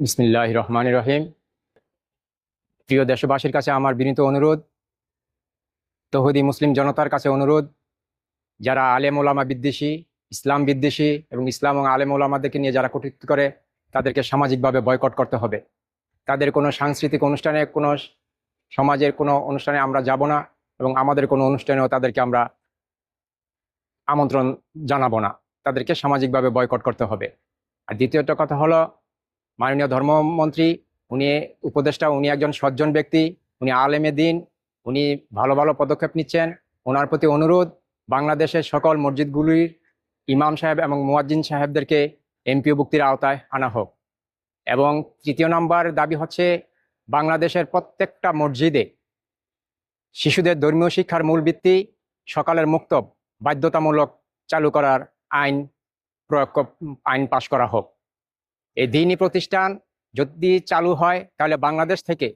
বিসমিল্লাহ রহমান রহিম প্রিয় দেশবাসীর কাছে আমার বিনীত অনুরোধ, তহুদি মুসলিম জনতার কাছে অনুরোধ, যারা আলেম ওলামা বিদ্বেষী, ইসলাম বিদ্বেষী এবং ইসলাম এবং আলেম ওলামাদেরকে নিয়ে যারা কটূক্তি করে, তাদেরকে সামাজিকভাবে বয়কট করতে হবে। তাদের কোনো সাংস্কৃতিক অনুষ্ঠানে, কোনো সমাজের কোনো অনুষ্ঠানে আমরা যাব না এবং আমাদের কোনো অনুষ্ঠানেও তাদেরকে আমরা আমন্ত্রণ জানাব না। তাদেরকে সামাজিকভাবে বয়কট করতে হবে। আর দ্বিতীয়টা কথা হলো, মাননীয় ধর্মমন্ত্রী, উনি উপদেষ্টা, উনি একজন সজ্জন ব্যক্তি, উনি আলেমে দিন, উনি ভালো ভালো পদক্ষেপ নিচ্ছেন। ওনার প্রতি অনুরোধ, বাংলাদেশের সকল মসজিদগুলির ইমাম সাহেব এবং মুয়াজ্জিন সাহেবদেরকে এমপিও ভুক্তির আওতায় আনা হোক। এবং তৃতীয় নম্বর দাবি হচ্ছে, বাংলাদেশের প্রত্যেকটা মসজিদে শিশুদের ধর্মীয় শিক্ষার মূল ভিত্তি সকালের মুক্তব, বাধ্যতামূলক চালু করার আইন প্রয়োগ আইন পাশ করা হোক। এই দিনই প্রতিষ্ঠান যদি চালু হয়, তাহলে বাংলাদেশ থেকে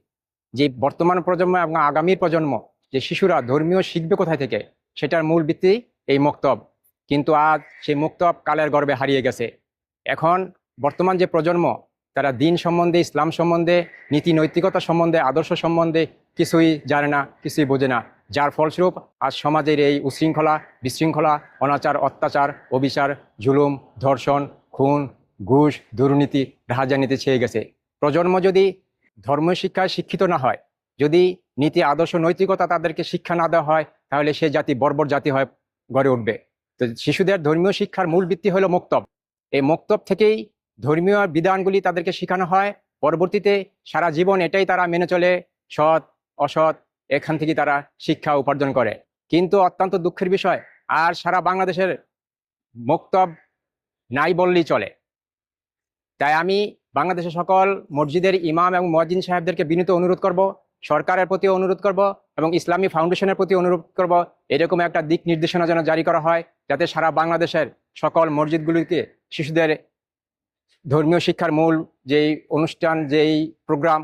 যে বর্তমান প্রজন্ম এবং আগামী প্রজন্ম, যে শিশুরা ধর্মীয় শিখবে কোথায় থেকে, সেটার মূল ভিত্তি এই মুক্তব। কিন্তু আজ সেই মুক্তব কালের গর্বে হারিয়ে গেছে। এখন বর্তমান যে প্রজন্ম, তারা দিন সম্বন্ধে, ইসলাম সম্বন্ধে নীতি নৈতিকতা সম্বন্ধে, আদর্শ সম্বন্ধে কিছুই জানে না, কিছুই বোঝে না। যার ফলস্বরূপ আজ সমাজের এই উশৃঙ্খলা, বিশৃঙ্খলা, অনাচার, অত্যাচার, অবিচার, জুলুম, ধর্ষণ, খুন, ঘুষ, দুর্নীতি, রাহাজানিতে ছেয়ে গেছে। প্রজন্ম যদি ধর্ম শিক্ষায় শিক্ষিত না হয়, যদি নীতি, আদর্শ, নৈতিকতা তাদেরকে শিক্ষা না দেওয়া হয়, তাহলে সে জাতি, বর্বর জাতি হয়ে গড়ে উঠবে। তো শিশুদের ধর্মীয় শিক্ষার মূল ভিত্তি হলো মক্তব। এই মক্তব থেকেই ধর্মীয় বিধানগুলি তাদেরকে শেখানো হয়। পরবর্তীতে সারা জীবন এটাই তারা মেনে চলে সৎ অসৎ, এখান থেকে তারা শিক্ষা উপার্জন করে। কিন্তু অত্যন্ত দুঃখের বিষয়, আর সারা বাংলাদেশের মক্তব নাই বললেই চলে। তাই আমি বাংলাদেশের সকল মসজিদের ইমাম এবং মহাজিন সাহেবদেরকে বিনীত অনুরোধ করব, সরকারের প্রতি অনুরোধ করব এবং ইসলামী ফাউন্ডেশনের প্রতি অনুরোধ করব, এরকম একটা দিক নির্দেশনা যেন জারি করা হয়, যাতে সারা বাংলাদেশের সকল মসজিদগুলিতে শিশুদের ধর্মীয় শিক্ষার মূল যেই অনুষ্ঠান, যেই প্রোগ্রাম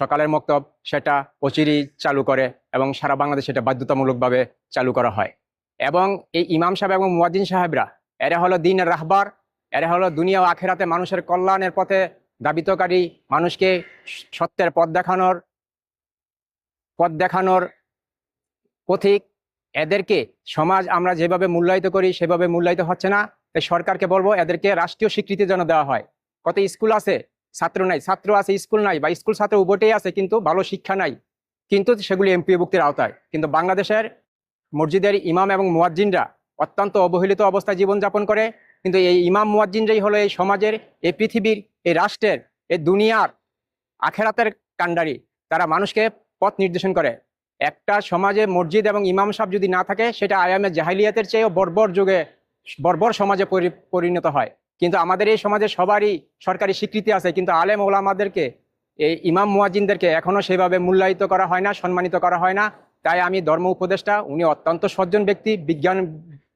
সকালের মক্তব সেটা অচিরেই চালু করে এবং সারা বাংলাদেশে এটা বাধ্যতামূলকভাবে চালু করা হয়। এবং এই ইমাম সাহেব এবং মুয়াজ্জিন সাহেবরা, এরা হলো দিনের রাহবার, এরা হলো দুনিয়া ও আখেরাতে মানুষের কল্যাণের পথে দাবিতকারী মানুষকে সত্যের পথ দেখানোর পথ দেখানোর পথিক। এদেরকে সমাজ আমরা যেভাবে মূল্যায়িত করি, সেভাবে মূল্যায়িত হচ্ছে না। তাই সরকারকে বলব, এদেরকে রাষ্ট্রীয় স্বীকৃতি যেন দেওয়া হয়। কত স্কুল আছে ছাত্র নাই, ছাত্র আছে, স্কুল নাই বা স্কুল ছাত্র উভটেই আছে কিন্তু ভালো শিক্ষা নাই। কিন্তু সেগুলি এমপি ভুক্তির আওতায়। কিন্তু বাংলাদেশের মসজিদের ইমাম এবং মুয়াজ্জিনরা অত্যন্ত অবহেলিত অবস্থায় জীবনযাপন করে। কিন্তু এই ইমাম মুয়াজ্জিনরাই হলো এই সমাজের, এই পৃথিবীর, এই রাষ্ট্রের, এই দুনিয়ার আখেরাতের কাণ্ডারি। তারা মানুষকে পথ নির্দেশন করে। একটা সমাজে মসজিদ এবং ইমাম সাহেব যদি না থাকে, সেটা আয়ামে জাহিলিয়াতের চেয়েও বর্বর যুগে, বর্বর সমাজে পরি- পরিণত হয়। কিন্তু আমাদের এই সমাজে সবারই সরকারি স্বীকৃতি আছে, কিন্তু আলেম ওলামাদেরকে, এই ইমাম মুয়াজ্জিনদেরকে এখনও সেভাবে মূল্যায়িত করা হয় না, সম্মানিত করা হয় না। তাই আমি ধর্ম উপদেষ্টা, উনি অত্যন্ত সজ্জন ব্যক্তি, বিজ্ঞান,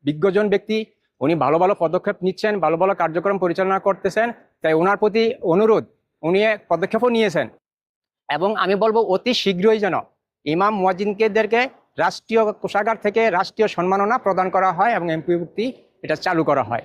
বিজ্ঞজন ব্যক্তি, উনি ভালো ভালো পদক্ষেপ নিচ্ছেন, ভালো ভালো কার্যক্রম পরিচালনা করতেছেন। তাই ওনার প্রতি অনুরোধ, উনি পদক্ষেপও নিয়েছেন। এবং আমি বলব, অতি শীঘ্রই যেন ইমাম মুয়াজ্জিনকেদেরকে রাষ্ট্রীয় কোষাগার থেকে রাষ্ট্রীয় সম্মাননা প্রদান করা হয় এবং এমপি এমপিভুক্তি এটা চালু করা হয়।